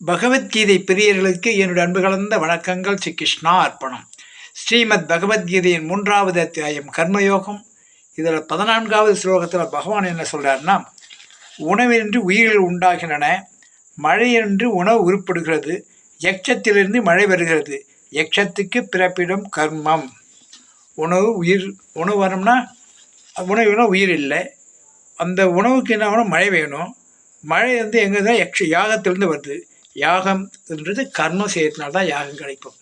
பகவத்கீதை பிரியர்களுக்கு என்னுடைய அன்பு கலந்த வணக்கங்கள். ஸ்ரீ கிருஷ்ணா அர்ப்பணம். ஸ்ரீமத் பகவத்கீதையின் மூன்றாவது அத்தியாயம் கர்மயோகம். இதில் பதினான்காவது ஸ்லோகத்தில் பகவான் என்ன சொல்கிறாருன்னா உணவின்றி உயிர்கள் உண்டாகின்றன மழையின்றி உணவு உருப்படுகிறது எச்சத்திலிருந்து மழை வருகிறது எச்சத்துக்கு பிறப்பிடும் கர்மம். உணவு உயிர் உணவு வரணும்னா உணவுனா உயிர் இல்லை. அந்த உணவுக்கு என்ன வேணும்? மழை வேணும். மழை வந்து எங்கே தான் யக்ஷ யாகத்திலேருந்து வருது. யாகம்ன்றது கர்மம் செய்யறதுனால்தான் யாகம் கிடைக்கும்.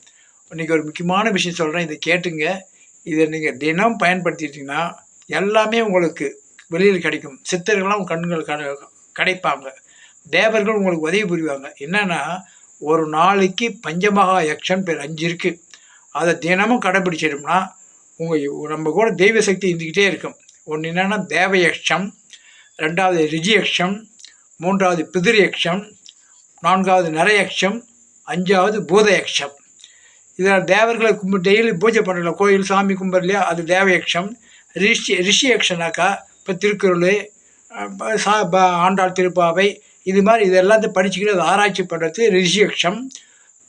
இன்றைக்கி ஒரு முக்கியமான விஷயம் சொல்கிறேன் இதை கேட்டுங்க. இதை நீங்கள் தினம் பயன்படுத்திட்டீங்கன்னா எல்லாமே உங்களுக்கு வெளியில் கிடைக்கும். சித்தர்கள்லாம் கண்கள் கிடைப்பாங்க. தேவர்கள் உங்களுக்கு உதவி புரிவாங்க. என்னென்னா ஒரு நாளைக்கு பஞ்சமகா யக்ஷன் பேர் அஞ்சு இருக்குது அதை தினமும் கடைப்பிடிச்சிட்டோம்னா உங்கள் நம்ம கூட தெய்வ சக்தி இருந்துக்கிட்டே இருக்கும். ஒன்று என்னென்னா தேவயக்ஷம் ரெண்டாவது ரிஜியக்ஷம் மூன்றாவது பிதிரியக்ஷம் நான்காவது நரயக்ஷம் அஞ்சாவது பூதயக்ஷம். இதில் தேவர்களை கும்பிட்டு டெய்லி பூஜை பண்ணல கோயில் சாமி கும்பிட்லையா அது தேவயக்ஷம். ரிஷி ரிஷி யக்ஷனாக்கா இப்போ திருக்குறள் சா ஆண்டாள் திருப்பாவை இது மாதிரி இது எல்லாத்தையும் படிச்சுக்கிட்டு அதை ஆராய்ச்சி பண்ணுறது ரிஷியக்ஷம்.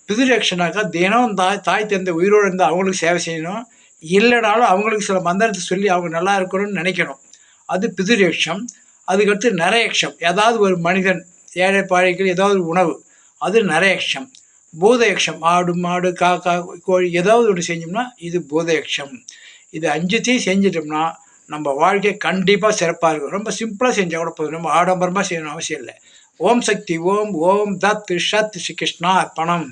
பிதிரக்ஷனாக்கா தினம் தாய் தாய் தந்த உயிரோடு இருந்தால் அவங்களுக்கு சேவை செய்யணும். இல்லைனாலும் அவங்களுக்கு சில மந்திரத்தை சொல்லி அவங்க நல்லா இருக்கணும்னு நினைக்கணும். அது பிதிரக்ஷம். அதுக்கடுத்து நரயக்ஷம். ஏதாவது ஒரு மனிதன் ஏழை பாழைகள் ஏதாவது உணவு அது நரயக்ஷம் பூதயக்ஷம் ஆடு மாடு காக்கா கோழி ஏதாவது ஒன்று செஞ்சோம்னா இது பூதயக்ஷம் இது அஞ்சுத்தையும் செஞ்சிட்டோம்னா நம்ம வாழ்க்கை கண்டிப்பாக சிறப்பாக இருக்கும். ரொம்ப சிம்பிளாக செஞ்சால் கூட போதும். ரொம்ப ஆடம்பரமாக செய்யணும் அவசியம் இல்லை. ஓம் சக்தி ஓம் ஓம் தத் ஷத் ஸ்ரீ கிருஷ்ணா பணம்